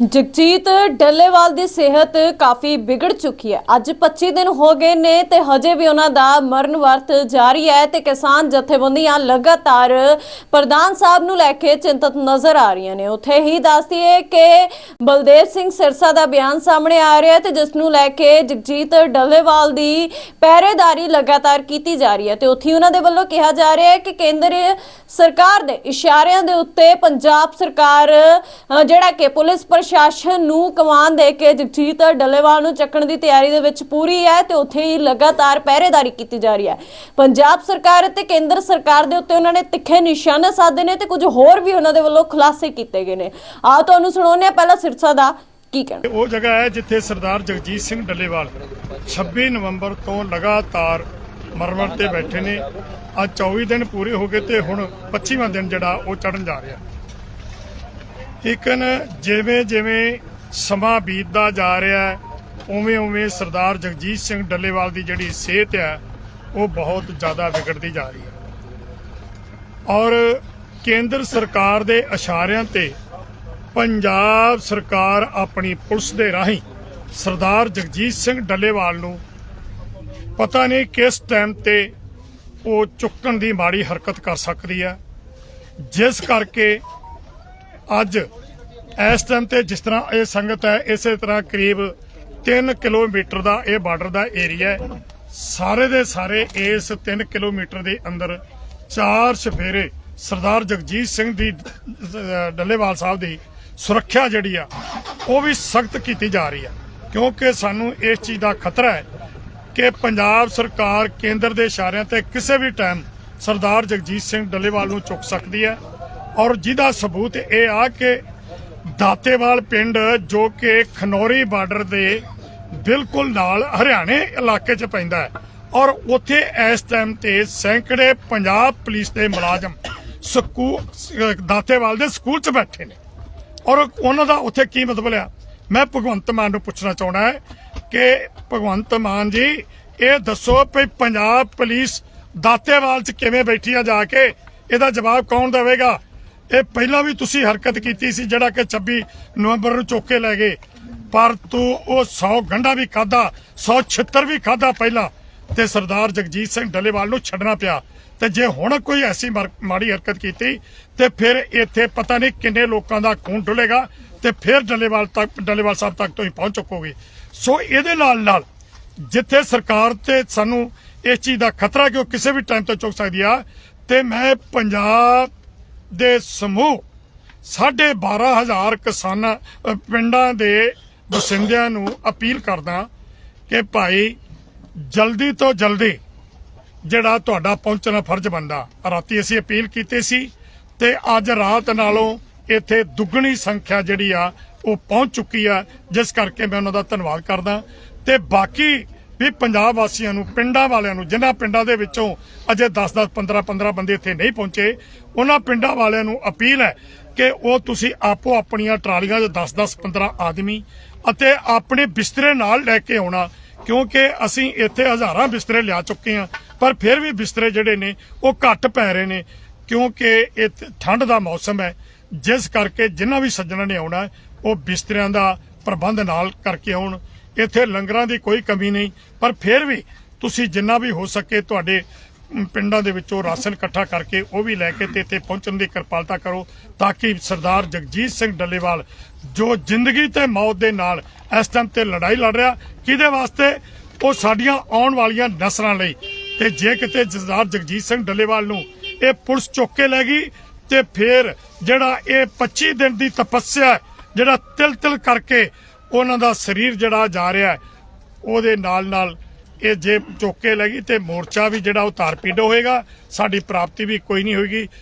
ਜਗਜੀਤ ਡੱਲੇਵਾਲ ਦੀ ਸਿਹਤ ਕਾਫੀ ਵਿਗੜ ਚੁੱਕੀ ਹੈ। ਅੱਜ 25 ਦਿਨ ਹੋ ਗਏ ਨੇ ਤੇ ਹਜੇ ਵੀ ਉਹਨਾਂ ਦਾ ਮਰਨ ਵਰਤ ਜਾਰੀ ਹੈ ਤੇ ਕਿਸਾਨ ਜਥੇਬੰਦੀਆਂ ਲਗਾਤਾਰ ਪ੍ਰਧਾਨ ਸਾਹਿਬ ਨੂੰ ਲੈ ਕੇ ਚਿੰਤਤ ਨਜ਼ਰ ਆ ਰਹੀਆਂ ਨੇ। ਉੱਥੇ ਹੀ ਦੱਸਦੀ ਹੈ ਕਿ ਬਲਦੇਵ ਸਿੰਘ ਸਿਰਸਾ ਦਾ ਬਿਆਨ ਸਾਹਮਣੇ ਆ ਰਿਹਾ ਹੈ ਤੇ ਜਿਸ ਨੂੰ ਲੈ ਕੇ ਜਗਜੀਤ ਡੱਲੇਵਾਲ ਦੀ ਪਹਿਰੇਦਾਰੀ ਲਗਾਤਾਰ ਕੀਤੀ ਜਾ ਰਹੀ ਹੈ ਤੇ ਉੱਥੇ ਉਹਨਾਂ ਦੇ ਵੱਲੋਂ ਕਿਹਾ ਜਾ ਰਿਹਾ ਹੈ ਕਿ ਕੇਂਦਰ ਸਰਕਾਰ ਦੇ ਇਸ਼ਾਰਿਆਂ ਦੇ ਉੱਤੇ ਪੰਜਾਬ ਸਰਕਾਰ ਜਿਹੜਾ ਕਿ ਪੁਲਿਸ ਪ੍ਰਸ਼ਾਸਨ ਨੂੰ ਕਮਾਨ ਦੇ ਕੇ ਜਗਜੀਤ ਡੱਲੇਵਾਲ ਨੂੰ ਚੱਕਣ ਦੀ ਤਿਆਰੀ ਦੇ ਵਿੱਚ ਪੂਰੀ ਹੈ ਤੇ ਉੱਥੇ ਹੀ ਲਗਾਤਾਰ ਪਹਿਰੇਦਾਰੀ ਕੀਤੀ ਜਾ ਰਹੀ ਹੈ। ਪੰਜਾਬ ਸਰਕਾਰ ਅਤੇ ਕੇਂਦਰ ਸਰਕਾਰ ਦੇ ਉੱਤੇ ਉਹਨਾਂ ਨੇ ਤਿੱਖੇ ਨਿਸ਼ਾਨੇ ਸਾਧੇ ਨੇ ਤੇ ਕੁਝ ਹੋਰ ਵੀ ਉਹਨਾਂ ਦੇ ਵੱਲੋਂ ਖੁਲਾਸੇ ਕੀਤੇ ਗਏ ਨੇ। ਆ ਤੁਹਾਨੂੰ ਸੁਣਾਉਂਦੇ ਹਾਂ ਪਹਿਲਾਂ ਸਿਰਸਾ ਦਾ ਕੀ ਕਹਿਣਾ। ਉਹ ਜਗ੍ਹਾ ਹੈ ਜਿੱਥੇ ਸਰਦਾਰ ਜਗਜੀਤ ਸਿੰਘ ਡੱਲੇਵਾਲ 26 ਨਵੰਬਰ ਤੋਂ ਲਗਾਤਾਰ ਮਰਮਰ ਤੇ ਬੈਠੇ ਨੇ। ਅੱਜ 24 ਦਿਨ ਪੂਰੇ ਹੋ ਗਏ ਤੇ ਹੁਣ 25ਵਾਂ ਦਿਨ ਜਿਹੜਾ ਉਹ ਚੜਨ ਜਾ ਰਿਹਾ। ਲੇਕਿਨ ਜਿਵੇਂ ਜਿਵੇਂ ਸਮਾਂ ਬੀਤਦਾ ਜਾ ਰਿਹਾ ਹੈ, ਉਵੇਂ ਉਵੇਂ ਸਰਦਾਰ ਜਗਜੀਤ ਸਿੰਘ ਡੱਲੇਵਾਲ ਦੀ ਜਿਹੜੀ ਸਿਹਤ ਹੈ, ਉਹ ਬਹੁਤ ਜ਼ਿਆਦਾ ਵਿਗੜਦੀ ਜਾ ਰਹੀ ਹੈ। ਔਰ ਕੇਂਦਰ ਸਰਕਾਰ ਦੇ ਇਸ਼ਾਰਿਆਂ ਤੇ ਪੰਜਾਬ ਸਰਕਾਰ ਆਪਣੀ ਪੁਲਿਸ ਦੇ ਰਾਹੀਂ ਸਰਦਾਰ ਜਗਜੀਤ ਸਿੰਘ ਡੱਲੇਵਾਲ ਨੂੰ ਪਤਾ ਨਹੀਂ ਕਿਸ ਟਾਈਮ ਤੇ ਉਹ ਚੁੱਕਣ ਦੀ ਮਾੜੀ ਹਰਕਤ ਕਰ ਸਕਦੀ ਹੈ। ਜਿਸ ਕਰਕੇ ਅੱਜ ਇਸ ਟਾਈਮ ਤੇ ਜਿਸ ਤਰ੍ਹਾਂ ਇਹ ਸੰਗਤ ਹੈ, ਇਸੇ ਤਰ੍ਹਾਂ ਕਰੀਬ 3 ਕਿਲੋਮੀਟਰ ਦਾ ਇਹ ਬਾਰਡਰ ਦਾ ਏਰੀਆ ਹੈ। ਸਾਰੇ ਦੇ ਸਾਰੇ ਇਸ 3 ਕਿਲੋਮੀਟਰ ਦੇ ਅੰਦਰ ਚਾਰ ਸਫੇਰੇ ਸਰਦਾਰ ਜਗਜੀਤ ਸਿੰਘ ਦੀ ਡੱਲੇਵਾਲ ਸਾਹਿਬ ਦੀ ਸੁਰੱਖਿਆ ਜਿਹੜੀ ਆ, ਉਹ ਵੀ ਸਖਤ ਕੀਤੀ ਜਾ ਰਹੀ ਆ। ਕਿਉਂਕਿ ਸਾਨੂੰ ਇਸ ਚੀਜ਼ ਦਾ ਖਤਰਾ ਹੈ ਕਿ ਪੰਜਾਬ ਸਰਕਾਰ ਕੇਂਦਰ ਦੇ ਇਸ਼ਾਰਿਆਂ ਤੇ ਕਿਸੇ ਵੀ ਟਾਈਮ ਸਰਦਾਰ ਜਗਜੀਤ ਸਿੰਘ ਡੱਲੇਵਾਲ ਨੂੰ ਚੁੱਕ ਸਕਦੀ ਹੈ। ਔਰ ਜਿਹਦਾ ਸਬੂਤ ਇਹ ਆ ਕਿ ਦਾਤੇਵਾਲ ਪਿੰਡ ਜੋ ਕਿ ਖਨੌਰੀ ਬਾਰਡਰ ਦੇ ਬਿਲਕੁਲ ਨਾਲ ਹਰਿਆਣੇ ਇਲਾਕੇ 'ਚ ਪੈਂਦਾ ਹੈ ਔਰ ਉੱਥੇ ਇਸ ਟਾਈਮ ਤੇ ਸੈਂਕੜੇ ਪੰਜਾਬ ਪੁਲਿਸ ਦੇ ਮੁਲਾਜ਼ਮ ਸਕੂਲ ਦਾਤੇਵਾਲ ਦੇ ਸਕੂਲ 'ਚ ਬੈਠੇ ਨੇ। ਔਰ ਉਹਨਾਂ ਦਾ ਉੱਥੇ ਕੀ ਮਤਲਬ ਆ? ਮੈਂ ਭਗਵੰਤ ਮਾਨ ਨੂੰ ਪੁੱਛਣਾ ਚਾਹੁੰਦਾ ਹੈ ਕਿ ਭਗਵੰਤ ਮਾਨ ਜੀ, ਇਹ ਦੱਸੋ ਵੀ ਪੰਜਾਬ ਪੁਲਿਸ ਦਾਤੇਵਾਲ 'ਚ ਕਿਵੇਂ ਬੈਠੀ ਆ ਜਾ ਕੇ? ਇਹਦਾ ਜਵਾਬ ਕੌਣ ਦੇਵੇਗਾ? ਇਹ ਪਹਿਲਾਂ ਵੀ ਤੁਸੀਂ ਹਰਕਤ ਕੀਤੀ ਸੀ ਜਿਹੜਾ ਕਿ 26 ਨਵੰਬਰ ਨੂੰ ਚੁੱਕ ਲੈ ਗਏ। ਪਰ ਤੂੰ ਉਹ 100 ਗੰਡਾ ਵੀ ਖਾਦਾ 100 ਛਿੱਤਰ ਵੀ ਖਾਦਾ ਪਹਿਲਾਂ ਤੇ ਸਰਦਾਰ ਜਗਜੀਤ ਸਿੰਘ ਡੱਲੇਵਾਲ ਨੂੰ ਛੱਡਣਾ ਪਿਆ। ਤੇ ਜੇ ਹੁਣ ਕੋਈ ਐਸੀ ਮਾੜੀ ਹਰਕਤ ਕੀਤੀ ਤੇ ਫਿਰ ਇੱਥੇ ਪਤਾ ਨਹੀਂ ਕਿੰਨੇ ਲੋਕਾਂ ਦਾ ਖੂਨ ਡੁੱਲੇਗਾ ਤੇ ਫਿਰ ਡੱਲੇਵਾਲ ਤੱਕ, ਡੱਲੇਵਾਲ ਸਾਹਿਬ ਤੱਕ ਤੁਸੀਂ ਪਹੁੰਚ ਚੁੱਕੋਗੇ। ਸੋ ਇਹਦੇ ਨਾਲ ਨਾਲ ਜਿੱਥੇ ਸਰਕਾਰ ਤੇ ਸਾਨੂੰ ਇਸ ਚੀਜ਼ ਦਾ ਖਤਰਾ ਕਿ ਉਹ ਕਿਸੇ ਵੀ ਟਾਈਮ ਤੇ ਚੁੱਕ ਸਕਦੀ ਆ, ਤੇ ਮੈਂ ਪੰਜਾਬ ਦੇ ਸਮੂਹ ਸਾਢੇ 12000 ਕਿਸਾਨਾਂ ਪਿੰਡਾਂ ਦੇ ਵਸਿੰਦਿਆਂ ਨੂੰ ਅਪੀਲ ਕਰਦਾ ਕਿ ਭਾਈ ਜਲਦੀ ਤੋਂ ਜਲਦੀ ਜਿਹੜਾ ਤੁਹਾਡਾ ਪਹੁੰਚਣਾ ਫਰਜ਼ ਬੰਦਾ ਰਾਤੀ ਅਸੀਂ ਅਪੀਲ ਕੀਤੀ ਸੀ ਤੇ ਅੱਜ ਰਾਤ ਨਾਲੋਂ ਇੱਥੇ ਦੁੱਗਣੀ ਸੰਖਿਆ ਜਿਹੜੀ ਆ, ਉਹ ਪਹੁੰਚ ਚੁੱਕੀ ਆ, ਜਿਸ ਕਰਕੇ ਮੈਂ ਉਹਨਾਂ ਦਾ ਧੰਨਵਾਦ ਕਰਦਾ। ਤੇ ਬਾਕੀ ਵੀ ਪੰਜਾਬ ਵਾਸੀਆਂ ਨੂੰ, ਪਿੰਡਾਂ ਵਾਲਿਆਂ ਨੂੰ, ਜਿਨ੍ਹਾਂ ਪਿੰਡਾਂ ਦੇ ਵਿੱਚੋਂ ਅਜੇ 10-10 15-15 ਬੰਦੇ ਇੱਥੇ ਨਹੀਂ ਪਹੁੰਚੇ, ਉਹਨਾਂ ਪਿੰਡਾਂ ਵਾਲਿਆਂ ਨੂੰ ਅਪੀਲ ਹੈ ਕਿ ਉਹ ਤੁਸੀਂ ਆਪੋ ਆਪਣੀਆਂ ਟਰਾਲੀਆਂ 'ਚ 10-10 15 ਆਦਮੀ ਅਤੇ ਆਪਣੇ ਬਿਸਤਰੇ ਨਾਲ ਲੈ ਕੇ ਆਉਣਾ, ਕਿਉਂਕਿ ਅਸੀਂ ਇੱਥੇ ਹਜ਼ਾਰਾਂ ਬਿਸਤਰੇ ਲਿਆ ਚੁੱਕੇ ਹਾਂ, ਪਰ ਫਿਰ ਵੀ ਬਿਸਤਰੇ ਜਿਹੜੇ ਨੇ, ਉਹ ਘੱਟ ਪੈ ਰਹੇ ਨੇ, ਕਿਉਂਕਿ ਇਹ ਠੰਡ ਦਾ ਮੌਸਮ ਹੈ। ਜਿਸ ਕਰਕੇ ਜਿਨ੍ਹਾਂ ਵੀ ਸੱਜਣਾਂ ਨੇ ਆਉਣਾ, ਉਹ ਬਿਸਤਰਿਆਂ ਦਾ ਪ੍ਰਬੰਧ ਨਾਲ ਕਰਕੇ ਆਉਣ। ਇੱਥੇ ਲੰਗਰਾਂ ਦੀ ਕੋਈ ਕਮੀ ਨਹੀਂ, ਪਰ ਫਿਰ ਵੀ ਤੁਸੀਂ ਜਿੰਨਾ ਵੀ ਹੋ ਸਕੇ ਤੁਹਾਡੇ ਪਿੰਡਾਂ ਦੇ ਵਿੱਚੋਂ ਰਾਸ਼ਨ ਇਕੱਠਾ ਕਰਕੇ ਉਹ ਵੀ ਲੈ ਕੇ ਤੇ ਇੱਥੇ ਪਹੁੰਚਣ ਦੀ ਕਿਰਪਾਲਤਾ ਕਰੋ, ਤਾਂ ਕਿ ਸਰਦਾਰ ਜਗਜੀਤ ਸਿੰਘ ਡੱਲੇਵਾਲ, ਜੋ ਜ਼ਿੰਦਗੀ ਤੇ ਮੌਤ ਦੇ ਨਾਲ ਇਸ ਟਾਈਮ ਤੇ ਲੜਾਈ ਲੜ ਰਿਹਾ, ਕਿਹਦੇ ਵਾਸਤੇ? ਉਹ ਸਾਡੀਆਂ ਆਉਣ ਵਾਲੀਆਂ ਨਸਲਾਂ ਲਈ। ਤੇ ਜੇ ਕਿਤੇ ਸਰਦਾਰ ਜਗਜੀਤ ਸਿੰਘ ਡੱਲੇਵਾਲ ਨੂੰ ਇਹ ਪੁਲਿਸ ਚੁੱਕ ਕੇ ਲੈ ਗਈ ਤੇ ਫਿਰ ਜਿਹੜਾ ਇਹ 25 ਦਿਨ ਦੀ ਤਪੱਸਿਆ ਜਿਹੜਾ ਤਿਲ ਤਿਲ ਕਰਕੇ ਉਹਨਾਂ ਦਾ ਸਰੀਰ ਜਿਹੜਾ ਜਾ ਰਿਹਾ ਉਹਦੇ ਨਾਲ ਨਾਲ ਇਹ ਜੇ ਚੁੱਕ ਕੇ ਲੈ ਗਈ ਤੇ ਮੋਰਚਾ ਵੀ ਜਿਹੜਾ ਉਹ ਤਾਰਪੀਡ ਹੋਏਗਾ, ਸਾਡੀ ਪ੍ਰਾਪਤੀ ਵੀ ਕੋਈ ਨਹੀਂ ਹੋਏਗੀ।